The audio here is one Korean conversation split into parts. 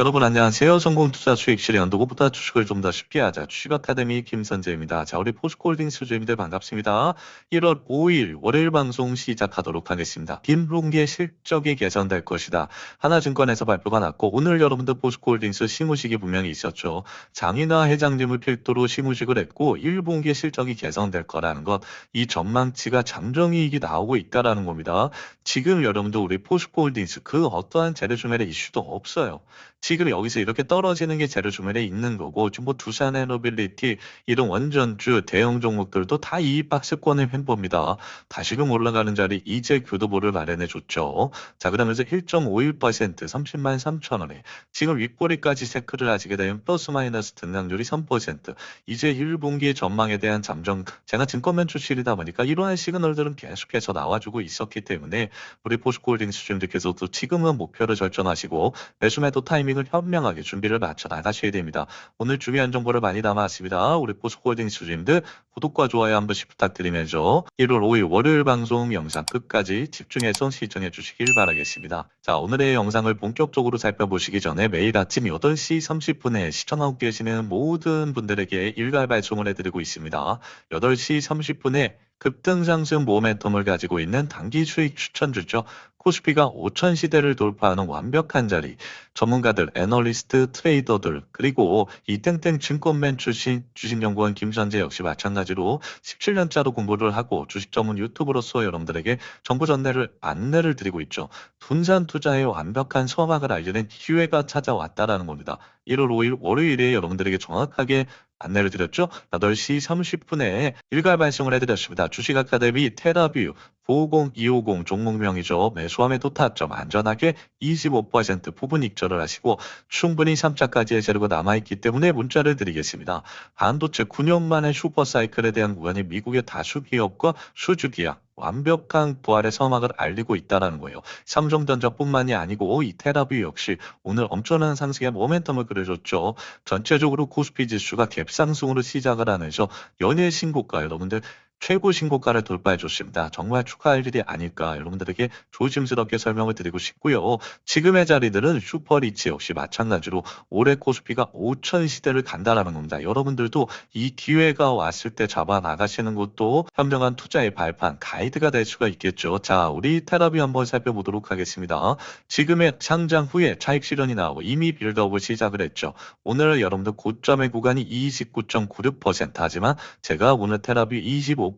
여러분 안녕하세요. 성공투자 수익 실현 누구보다 주식을 좀 더 쉽게 하자. 주식 아카데미 김선재입니다. 자, 우리 포스코홀딩스 주주님들 반갑습니다. 1월 5일 월요일 방송 시작하도록 하겠습니다. 김롱기의 실적이 개선될 것이다. 하나증권에서 발표가 났고 오늘 여러분들 포스코홀딩스 시무식이 분명히 있었죠. 장인하 회장님을 필두로 시무식을 했고 1분기의 실적이 개선될 거라는 것, 이 전망치가 잠정이익이 나오고 있다라는 겁니다. 지금 여러분들 우리 포스코홀딩스 그 어떠한 재료주매의 이슈도 없어요. 지금 여기서 이렇게 떨어지는 게 재료주매에 있는 거고 뭐 두산 에너빌리티 이런 원전주 대형 종목들도 다 이익박스권의 횡보입니다. 다시금 올라가는 자리 이제 교도보를 마련해 줬죠. 자 그러면서 1.51% 30만 3천 원에 지금 윗꼬리까지 체크를 하시게 되면 플러스 마이너스 등락률이 3% 이제 1분기 전망에 대한 잠정 제가 증권맨 출신이다 보니까 이러한 시그널들은 계속해서 나와주고 있었기 때문에 우리 포스코홀딩스 주님들께서도 지금은 목표를 절전하시고 매수 매도 타이밍을 현명하게 준비를 맞춰 나가셔야 됩니다. 오늘 중요한 정보를 많이 담아왔습니다. 우리 포스코홀딩스 주님들 구독과 좋아요 한 번씩 부탁드리면서 1월 5일 월요일 방송 영상 끝까지 집중해서 시청해 주시길 바라겠습니다. 자 오늘의 영상을 본격적으로 살펴보시기 전에 매일 아침 8시 30분에 시청하고 계시는 모든 분들에게 일괄 발송을 해드리고 있습니다. 8시 30분에 급등상승 모멘텀을 가지고 있는 단기 수익 추천주죠. 코스피가 5천 시대를 돌파하는 완벽한 자리, 전문가들, 애널리스트, 트레이더들, 그리고 이땡땡 증권맨 출신 주식연구원 김선재 역시 마찬가지로 17년짜리 공부를 하고 주식 전문 유튜브로서 여러분들에게 정보 전달을 안내를 드리고 있죠. 분산 투자의 완벽한 서막을 알려낸 기회가 찾아왔다라는 겁니다. 1월 5일 월요일에 여러분들에게 정확하게 안내를 드렸죠. 8시 30분에 일괄 발송을 해드렸습니다. 주식 아카데미 테라뷰 50250 종목명이죠. 매수함에도 타점 안전하게 25% 부분 익절을 하시고 충분히 3차까지의 재료가 남아있기 때문에 문자를 드리겠습니다. 반도체 9년 만에 슈퍼사이클에 대한 구간이 미국의 다수 기업과 수주기약 완벽한 부활의 서막을 알리고 있다는 거예요. 삼성전자뿐만이 아니고 이 테라뷰 역시 오늘 엄청난 상승의 모멘텀을 그려줬죠. 전체적으로 코스피 지수가 갭상승으로 시작을 하면서 연일 신고가 여러분들 최고 신고가를 돌파해 줬습니다. 정말 축하할 일이 아닐까 여러분들에게 조심스럽게 설명을 드리고 싶고요. 지금의 자리들은 슈퍼리치 역시 마찬가지로 올해 코스피가 5천 시대를 간다라는 겁니다. 여러분들도 이 기회가 왔을 때 잡아 나가시는 것도 현명한 투자의 발판 가이드가 될 수가 있겠죠. 자, 우리 테라비 한번 살펴보도록 하겠습니다. 지금의 상장 후에 차익 실현이 나오고 이미 빌드업을 시작을 했죠. 오늘 여러분들 고점의 구간이 29.96% 하지만 제가 오늘 테라비 25%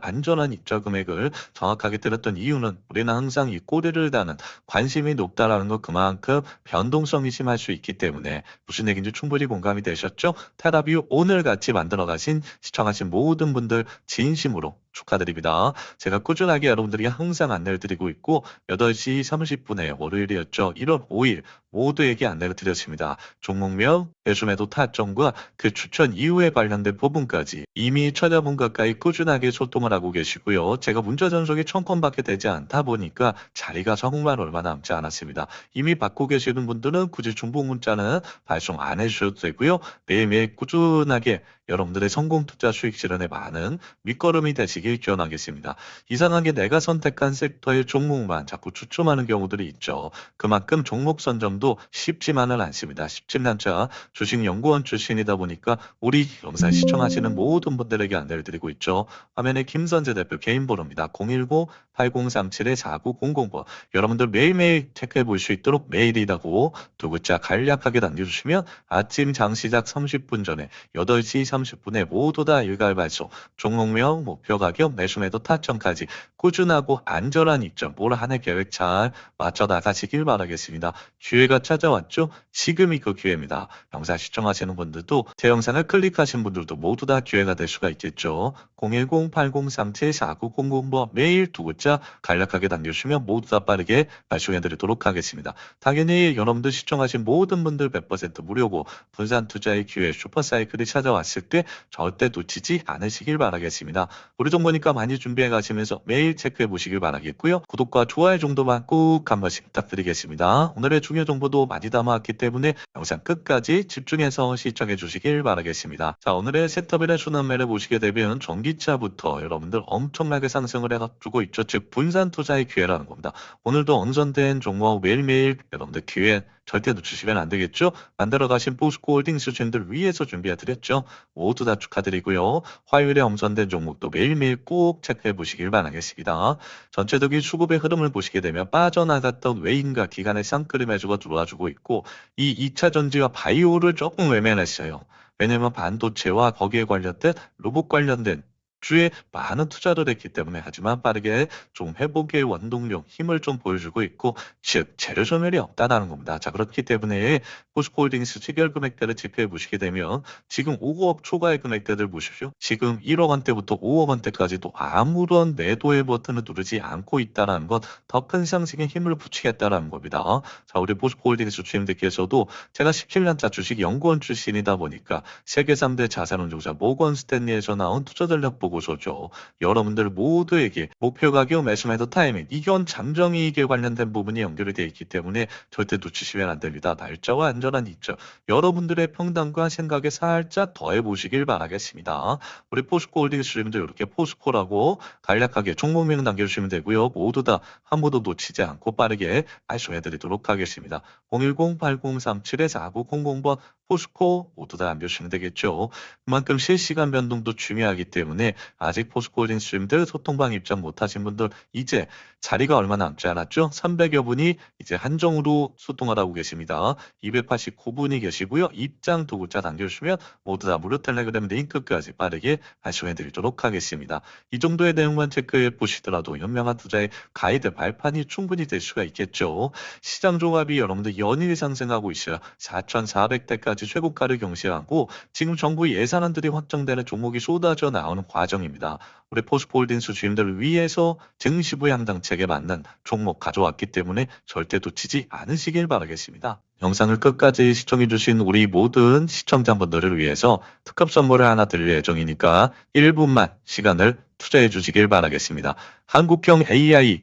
안전한 입자 금액을 정확하게 들었던 이유는 우리는 항상 이 꼬리를 다는 관심이 높다라는 것 그만큼 변동성이 심할 수 있기 때문에 무슨 얘기인지 충분히 공감이 되셨죠? 테라뷰 오늘 같이 만들어 가신 시청하신 모든 분들 진심으로 축하드립니다. 제가 꾸준하게 여러분들에게 항상 안내를 드리고 있고 8시 30분에 월요일이었죠. 1월 5일 모두에게 안내를 드렸습니다. 종목명, 매수매도 타점과 그 추천 이후에 관련된 부분까지 이미 천여분 가까이 꾸준하게 소통을 하고 계시고요. 제가 문자 전송이 천 건밖에 되지 않다 보니까 자리가 정말 얼마 남지 않았습니다. 이미 받고 계시는 분들은 굳이 중복 문자는 발송 안 해주셔도 되고요. 매일매일 꾸준하게 여러분들의 성공 투자 수익 실현에 많은 밑거름이 되시길 기원하겠습니다. 이상하게 내가 선택한 섹터의 종목만 자꾸 추첨하는 경우들이 있죠. 그만큼 종목 선정도 쉽지만은 않습니다. 17년차 주식연구원 출신이다 보니까 우리 영상 시청하시는 모든 분들에게 안내를 드리고 있죠. 화면에 김선재 대표 개인 번호입니다. 010-8037-4900번. 여러분들 매일매일 체크해 볼 수 있도록 메일이라고 두 글자 간략하게 남겨주시면 아침 장 시작 30분 전에 8시 30분에 모두 다 일괄 발송, 종목명, 목표 가격, 매수 매도 타점까지 꾸준하고 안전한 입점, 올 한해 계획 잘 맞춰 나가시길 바라겠습니다. 기회가 찾아왔죠? 지금이 그 기회입니다. 영상 시청하시는 분들도 제 영상을 클릭하신 분들도 모두 다 기회가 될 수가 있겠죠. 010-8037-4900번 매일 두 글자 간략하게 남겨주시면 모두 다 빠르게 발송해드리도록 하겠습니다. 당연히 여러분들 시청하신 모든 분들 100% 무료고 분산 투자의 기회 슈퍼사이클이 찾아왔을 때 절대 놓치지 않으시길 바라겠습니다. 우리 정보니까 많이 준비해 가시면서 매일 체크해 보시길 바라겠고요. 구독과 좋아요 정도만 꼭 한 번씩 부탁드리겠습니다. 오늘의 중요 정보도 많이 담아왔기 때문에 영상 끝까지 집중해서 시청해 주시길 바라겠습니다. 자 오늘의 세터빌의 순환매를 보시게 되면 전기차부터 여러분들 엄청나게 상승을 해주고 있죠. 즉 분산 투자의 기회라는 겁니다. 오늘도 언선된 종목 매일매일 여러분들 기회 절대 놓치시면 안 되겠죠? 만들어 가신 포스코 홀딩 수준들 위해서 준비해 드렸죠. 모두 다 축하드리고요. 화요일에 엄선된 종목도 매일매일 꼭 체크해 보시길 바라겠습니다. 전체적인 수급의 흐름을 보시게 되면 빠져나갔던 외인과 기관의 쌍끌음해주고 들어와주고 있고 이 2차 전지와 바이오를 조금 외면했어요. 왜냐면 반도체와 거기에 관련된 로봇 관련된 주에 많은 투자를 했기 때문에 하지만 빠르게 좀 회복의 원동력, 힘을 좀 보여주고 있고 즉 재료 소멸이 없다는 겁니다. 자 그렇기 때문에 포스코홀딩스 체결 금액대를 체크해 보시게 되면 지금 5억 초과의 금액대들 보십시오. 지금 1억 원대부터 5억 원대까지도 아무런 매도의 버튼을 누르지 않고 있다는 것 더 큰 상승에 힘을 붙이겠다는 겁니다. 자 우리 포스코홀딩스 주임들께서도 제가 17년차 주식 연구원 출신이다 보니까 세계 3대 자산운용사 모건 스탠리에서 나온 투자 전략 보고 서죠. 여러분들 모두에게 목표 가격 매수매도 타이밍, 이견 잠정 이익에 관련된 부분이 연결이 되어 있기 때문에 절대 놓치시면 안 됩니다. 날짜와 안전한 입장, 여러분들의 평단과 생각에 살짝 더해 보시길 바라겠습니다. 우리 포스코 홀딩스 주임들 이렇게 포스코라고 간략하게 종목명 남겨주시면 되고요. 모두 다 한 번도 놓치지 않고 빠르게 말씀해 드리도록 하겠습니다. 010-8037-4900번 포스코 모두 다 남겨주시면 되겠죠. 그만큼 실시간 변동도 중요하기 때문에 아직 포스코홀딩스 주임들 소통방 입장 못하신 분들 이제 자리가 얼마 남지 않았죠? 300여 분이 이제 한정으로 소통을 하고 계십니다. 289분이 계시고요. 입장 두 글자 남겨주시면 모두 다 무료 텔레그램 링크까지 빠르게 발송해 드리도록 하겠습니다. 이 정도의 내용만 체크해 보시더라도 현명한 투자의 가이드 발판이 충분히 될 수가 있겠죠. 시장 종합이 여러분들 연일 상승하고 있어요. 4,400대까지 최고가를 경시하고 지금 정부 예산안들이 확정되는 종목이 쏟아져 나오는 과정입니다. 우리 포스코홀딩스 주임들을 위해서 증시 부 양당책에 맞는 종목 가져왔기 때문에 절대 놓치지 않으시길 바라겠습니다. 영상을 끝까지 시청해주신 우리 모든 시청자분들을 위해서 특급 선물을 하나 드릴 예정이니까 1분만 시간을 투자해 주시길 바라겠습니다. 한국형 AI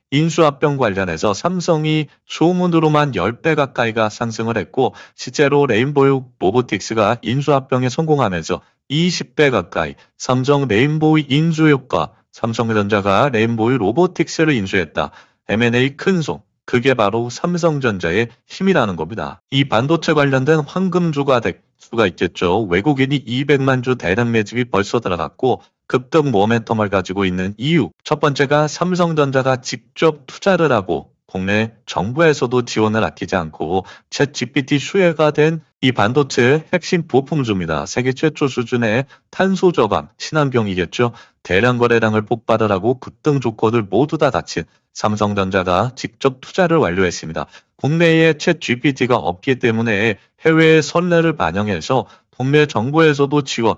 인수합병 관련해서 삼성이 소문으로만 10배 가까이가 상승을 했고 실제로 레인보우 로보틱스가 인수합병에 성공하면서 20배 가까이 삼성 레인보우 인수 효과 삼성전자가 레인보우 로보틱스를 인수했다. M&A 큰손 그게 바로 삼성전자의 힘이라는 겁니다. 이 반도체 관련된 황금주가 될 수가 있겠죠. 외국인이 200만 주 대량 매집이 벌써 들어갔고 급등 모멘텀을 가지고 있는 이유. 첫 번째가 삼성전자가 직접 투자를 하고 국내 정부에서도 지원을 아끼지 않고 챗 GPT 수혜가 된 이 반도체 핵심 부품주입니다. 세계 최초 수준의 탄소 저감, 친환경이겠죠. 대량 거래량을 폭발을 하고 급등 조건을 모두 다 갖춘 삼성전자가 직접 투자를 완료했습니다. 국내에 챗 GPT가 없기 때문에 해외의 선례를 반영해서 국내 정부에서도 지원,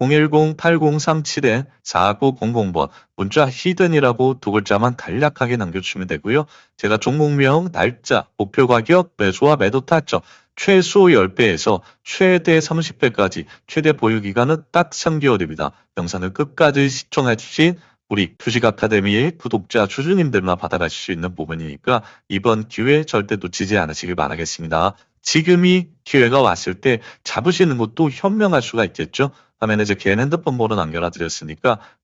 010-8037-4900번 문자 히든이라고 두 글자만 간략하게 남겨주시면 되고요. 제가 종목명, 날짜, 목표 가격, 매수와 매도 타점 최소 10배에서 최대 30배까지 최대 보유 기간은 딱 3개월입니다. 영상을 끝까지 시청해 주신 우리 주식 아카데미의 구독자 주주님들만 받아가실 수 있는 부분이니까 이번 기회 절대 놓치지 않으시길 바라겠습니다. 지금이 기회가 왔을 때 잡으시는 것도 현명할 수가 있겠죠. 화면에 제 개인 핸드폰 번호 남겨놔 드렸으니까